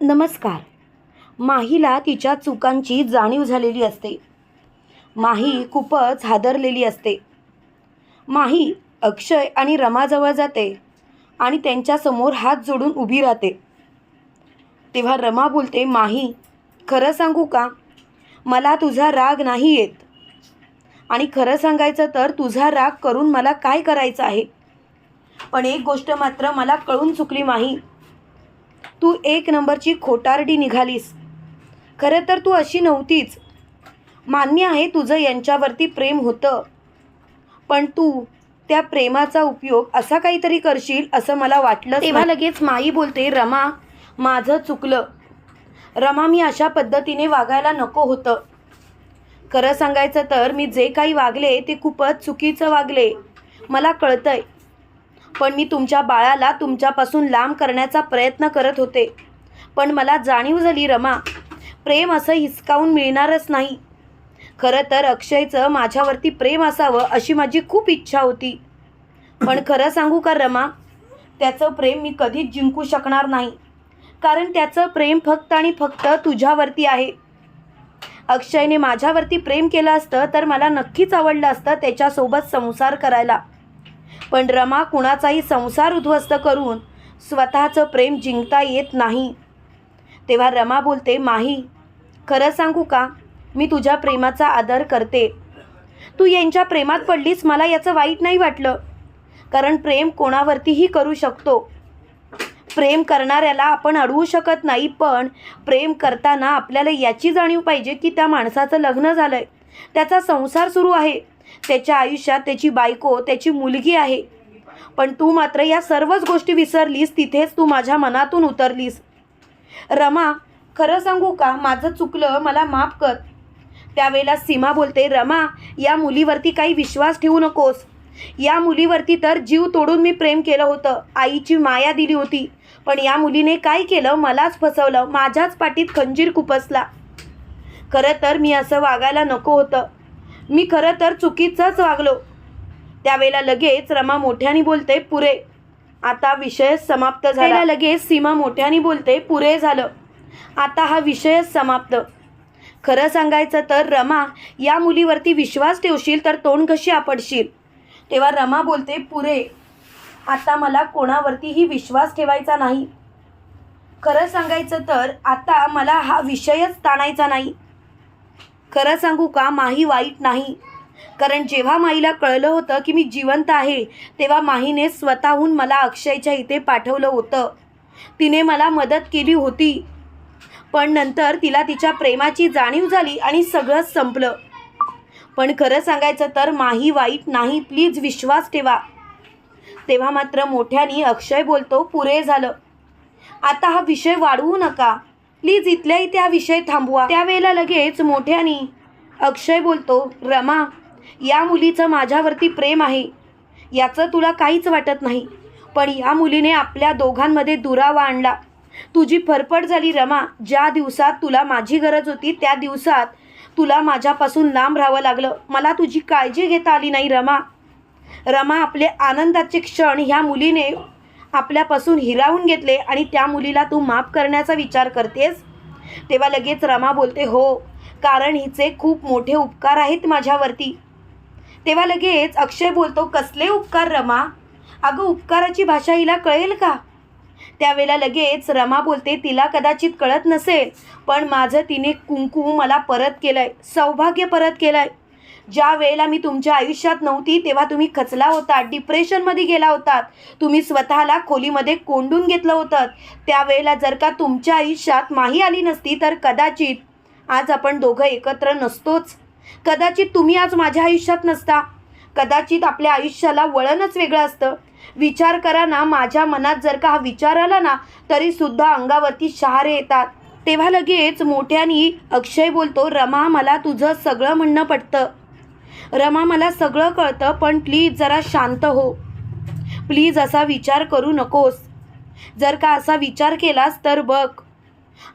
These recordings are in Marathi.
नमस्कार. माहीला तिच्या चुकांची जाणीव झालेली असते. माही खूपच हादरलेली असते. माही अक्षय आणि रमाजवळ जाते आणि त्यांच्यासमोर हात जोडून उभी राहते. तेव्हा रमा बोलते माही खरं सांगू का? मला तुझा राग नाही येत. आणि खरं सांगायचं तर तुझा राग करून मला काय करायचं आहे? पण एक गोष्ट मात्र मला कळून चुकली माही. तू एक नंबरची खोटारडी निघालीस. खरं तर तू अशी नव्हतीच. मान्य आहे तुझं यांच्यावरती प्रेम होतं. पण तू त्या प्रेमाचा उपयोग असा काहीतरी करशील असं मला वाटलं तेव्हा लगेच माई बोलते रमा माझं चुकलं. रमा मी अशा पद्धतीने वागायला नको होतं. खरं सांगायचं तर मी जे काही वागले ते खूपच चुकीचं वागले. मला कळतंय. पण मी तुमच्या बाळाला तुमच्यापासून लांब करण्याचा प्रयत्न करत होते. पण मला जाणीव झाली रमा. प्रेम असं हिसकावून मिळणारच नाही. खरं तर अक्षयचं माझ्यावरती प्रेम असावं अशी माझी खूप इच्छा होती. पण खरं सांगू का रमा? त्याचं प्रेम मी कधीच जिंकू शकणार नाही. कारण त्याचं प्रेम फक्त आणि फक्त तुझ्यावरती आहे. अक्षयने माझ्यावरती प्रेम केलं असतं तर मला नक्कीच आवडलं असतं त्याच्यासोबत संसार करायला. पण रमा कुणाचाही संसार उद्ध्वस्त करून स्वतःचं प्रेम जिंकता येत नाही. तेव्हा रमा बोलते माही खरं सांगू का? मी तुझ्या प्रेमाचा आदर करते. तू यांच्या प्रेमात पडलीस मला याचं वाईट नाही वाटलं. कारण प्रेम कोणावरतीही करू शकतो. प्रेम करणाऱ्याला आपण अडवू शकत नाही पण प्रेम करताना आपल्याला याची जाणीव पाहिजे की त्या माणसाचं लग्न झालं आहे त्याचा संसार सुरू आहे. त्याच्या आयुष्यात त्याची बायको त्याची मुलगी आहे. पण तू मात्र या सर्वच गोष्टी विसरलीस तिथेच तू माझ्या मनातून उतरलीस. रमा खरं सांगू का? माझं चुकलं मला माफ कर. त्यावेळेला सीमा बोलते रमा या मुलीवरती काही विश्वास ठेवू नकोस. या मुलीवरती तर जीव तोडून मी प्रेम केलं होतं आईची माया दिली होती. पण या मुलीने काय केलं मलाच फसवलं माझ्याच पाठीत खंजीर खुपसला खरं तर मी असं वागायला नको होतं. मी खरं तर चुकीचंच वागलो. त्यावेळेला लगेच रमा मोठ्याने बोलते पुरे. आता विषय समाप्त झाला. लगेच सीमा मोठ्याने बोलते पुरे झालं. आता हा विषय समाप्त. खरं सांगायचं तर रमा या मुलीवरती विश्वास ठेवशील तर तोंड कशी आपडशील? तेव्हा रमा बोलते पुरे आता मला कोणावरतीही विश्वास ठेवायचा नाही. खरं सांगायचं तर आता मला हा विषयच ताणायचा नाही. खरं सांगू का माही वाईट नाही. कारण जेव्हा माईला कळलं होतं की मी जिवंत आहे तेव्हा माहीने स्वतःहून मला अक्षयच्या इथे पाठवलं होतं. तिने मला मदत केली होती. पण नंतर तिला तिच्या प्रेमाची जाणीव झाली आणि सगळंच संपलं. पण खरं सांगायचं तर माही वाईट नाही प्लीज विश्वास ठेवा. तेव्हा मात्र मोठ्यानी अक्षय बोलतो पुरे झालं. आता हा विषय वाढवू नका. प्लीज इथल्या इथे हा विषय थांबवा. त्यावेळेला लगेच मोठ्याने अक्षय बोलतो रमा या मुलीचं माझ्यावरती प्रेम आहे. याचं तुला काहीच वाटत नाही. पण या मुलीने आपल्या दोघांमध्ये दुरावा आणला. तुझी फरफड झाली रमा. ज्या दिवसात तुला माझी गरज होती त्या दिवसात तुला माझ्यापासून लांब राहावं लागलं. मला तुझी काळजी घेता आली नाही रमा. रमा आपले आनंदाचे क्षण ह्या मुलीने आपल्यापासून हिरावून घेतले आणि त्या मुलीला तू माफ करण्याचा विचार करतेस? तेव्हा लगेच रमा बोलते हो कारण हिचे खूप मोठे उपकार आहेत माझ्यावरती. तेव्हा लगेच अक्षय बोलतो कसले उपकार रमा? अगं उपकाराची भाषा हिला कळेल का? त्यावेळेला लगेच रमा बोलते तिला कदाचित कळत नसेल पण माझं तिने कुंकू मला परत केलं आहे सौभाग्य परत केलं आहे ज्या वेळेला मी तुमच्या आयुष्यात नव्हती तेव्हा तुम्ही खचला होता डिप्रेशनमध्ये गेला होतात तुम्ही स्वतःला खोलीमध्ये कोंडून घेतलं होतं. त्यावेळेला जर का तुमच्या आयुष्यात माही आली नसती तर कदाचित आज आपण दोघं एकत्र नसतोच. कदाचित तुम्ही आज माझ्या आयुष्यात नसता. कदाचित आपल्या आयुष्याला वळणच वेगळं असतं. विचार करा ना माझ्या मनात जर का हा विचार आला ना तरीसुद्धा अंगावरती शहारे येतात. तेव्हा लगेच मोठ्यानी अक्षय बोलतो रमा मला तुझं सगळं म्हणणं पटतं. रमा मला सगळं कळतं पण प्लीज जरा शांत हो. प्लीज असा विचार करू नकोस. जर का असा विचार केलास तर बघ.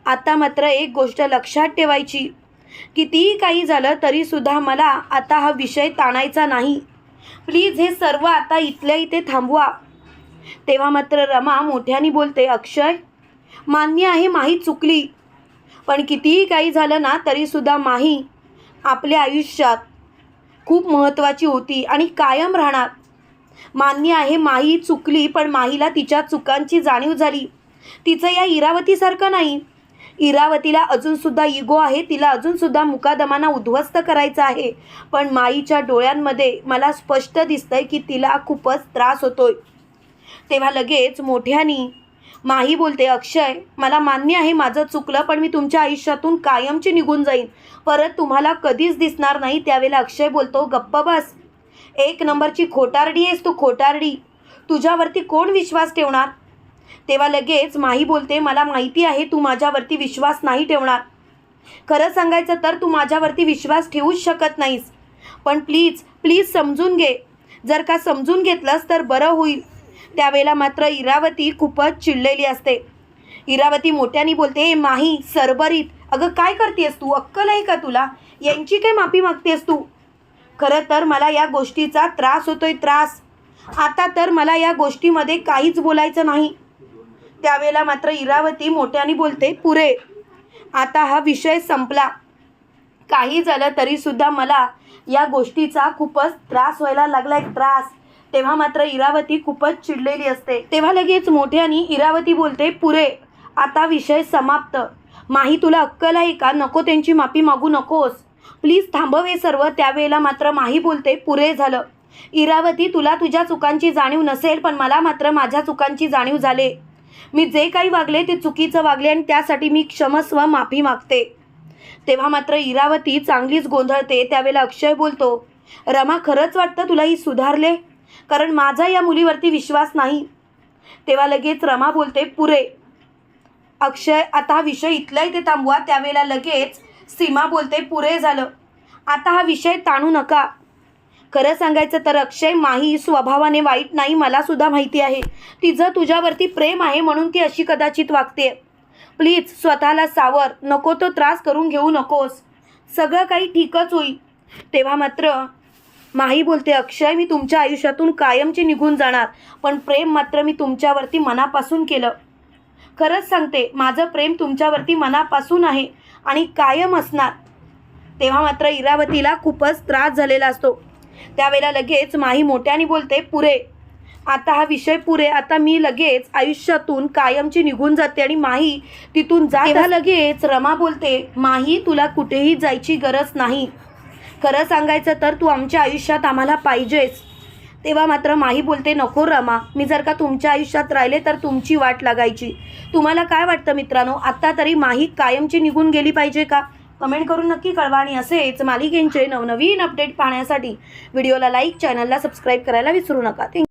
आता मात्र एक गोष्ट लक्षात ठेवायची. कितीही काही झालं तरीसुद्धा मला आता हा विषय ताणायचा नाही. प्लीज हे सर्व आता इथल्या इथे थांबवा. तेव्हा मात्र रमा मोठ्याने बोलते अक्षय मान्य आहे माही चुकली. पण कितीही काही झालं ना तरीसुद्धा माही आपल्या आयुष्यात खूप महत्त्वाची होती आणि कायम राहणार. मान्य आहे माही चुकली पण माहीला तिच्या चुकांची जाणीव झाली. तिचं या इरावतीसारखं नाही. इरावतीला अजूनसुद्धा इगो आहे तिला अजूनसुद्धा मुकादमाना उद्ध्वस्त करायचं आहे. पण माईच्या डोळ्यांमध्ये मला स्पष्ट दिसतंय की तिला खूपच त्रास होतोय. तेव्हा लगेच मोठ्यानी माही बोलते अक्षय मला मान्य आहे माझं चुकलं पण मी तुमच्या आयुष्यातून कायमची निघून जाईन. परत तुम्हाला कधीच दिसणार नाही त्यावेळेला अक्षय बोलतो गप्प बस. एक नंबरची खोटारडी आहेस तू खोटारडी. तुझ्यावरती कोण विश्वास ठेवणार? तेव्हा लगेच माही बोलते मला माहिती आहे तू माझ्यावरती विश्वास नाही ठेवणार. खरं सांगायचं तर तू माझ्यावरती विश्वास ठेवूच शकत नाहीस. पण प्लीज प्लीज समजून घे. जर का समजून घेतलंस तर बरं होईल. त्यावेळेला मात्र इरावती खूपच चिडलेली असते. इरावती मोठ्याने बोलते "ए माही सरबरीत. अगं काय करतेस तू? अक्कल आहे का तुला? यांची काय माफी मागतेस तू? खरं तर मला या गोष्टीचा त्रास होतोय त्रास. आता तर मला या गोष्टीमध्ये काहीच बोलायचं नाही. त्यावेळेला मात्र इरावती मोठ्याने बोलते पुरे. आता हा विषय संपला. काही झालं तरीसुद्धा मला या गोष्टीचा खूपच त्रास व्हायला लागलाय त्रास. तेव्हा मात्र इरावती खूपच चिडलेली असते. तेव्हा लगेच मोठ्यानी इरावती बोलते पुरे आता विषय समाप्त. माही तुला अक्कल आहे का? नको त्यांची माफी मागू नकोस. प्लीज थांबव हे सर्व. त्यावेळेला मात्र माही बोलते पुरे झालं. इरावती तुला तुझ्या चुकांची जाणीव नसेल पण मला मात्र माझ्या चुकांची जाणीव झाले. मी जे काही वागले ते चुकीचं वागले आणि त्यासाठी मी क्षमस्व माफी मागते. तेव्हा मात्र इरावती चांगलीच गोंधळते. त्यावेळेला अक्षय बोलतो रमा खरंच वाटतं तुला ही सुधारले? कारण माझा या मुलीवरती विश्वास नाही. तेव्हा लगेच रमा बोलते पुरे. अक्षय आता हा विषय इथला इथे थांबवा. त्यावेळेला लगेच सीमा बोलते पुरे झालं. आता हा विषय ताणू नका. खरं सांगायचं तर अक्षय माही स्वभावाने वाईट नाही मलासुद्धा माहिती आहे. तिचं तुझ्यावरती प्रेम आहे म्हणून ती अशी कदाचित वागते. प्लीज स्वतःला सावर. नको तो त्रास करून घेऊ नकोस. सगळं काही ठीकच होईल. तेव्हा मात्र माही बोलते अक्षय मी तुमच्या आयुष्यातून कायमची निघून जाणार पण प्रेम मात्र मी तुमच्यावरती मनापासून केलं. खरंच सांगते माझं प्रेम तुमच्यावरती मनापासून आहे आणि कायम असणार. तेव्हा मात्र इरावतीला खूपच त्रास झालेला असतो. त्यावेळेला लगेच माही मोठ्याने बोलते पुरे आता हा विषय पुरे आता मी लगेच आयुष्यातून कायमची निघून जाते आणि माही तिथून जा तेव्हा लगेच रमा बोलते माही तुला कुठेही जायची गरज नाही. खरं सांगायचं तर तू आमच्या आयुष्यात आम्हाला पाहिजेस. तेव्हा मात्र माही बोलते नको रमा मी जर का तुमच्या आयुष्यात राहिले तर तुमची वाट लागायची. तुम्हाला काय वाटतं मित्रांनो? आत्ता तरी माही कायमची निघून गेली पाहिजे का? कमेंट करून नक्की कळवा आणि असेच मालिकेंचे नवनवीन अपडेट पाहण्यासाठी व्हिडिओला लाईक चॅनलला सबस्क्राईब करायला विसरू नका. थँक्यू.